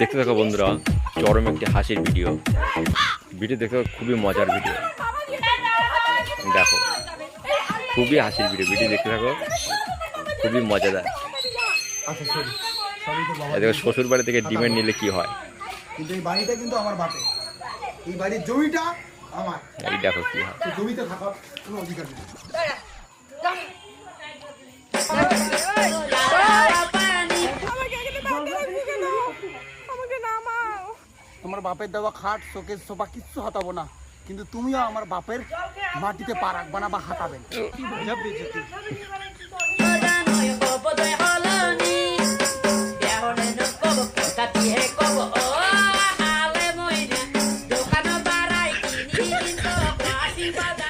দেখতে থাকো বন্ধুরা চরম একটি হাসির ভিডিও। ভিডিও দেখতে খুবই মজার ভিডিও। দেখো খুবই হাসির ভিডিও ভিডিও দেখতে থাকো। খুবই মজাদার। আচ্ছা দেখো শ্বশুর বাড়ি থেকে ডিমের নিলে কি হয়? কিন্তু এই বাড়িটা কিন্তু আমার বাপের। এই বাড়ির জমিটা আমার। এই দেখো কি হয়। জমিতে থাকার কোনো অধিকার নেই। আমাকে নামাও। তোমার বাপের দেওয়া খাট শোকের সোফা কিচ্ছু হাতাবো না। কিন্তু তুমিও আমার বাপের মাটিতে পা রাখবা না বা হাতাবেন Father.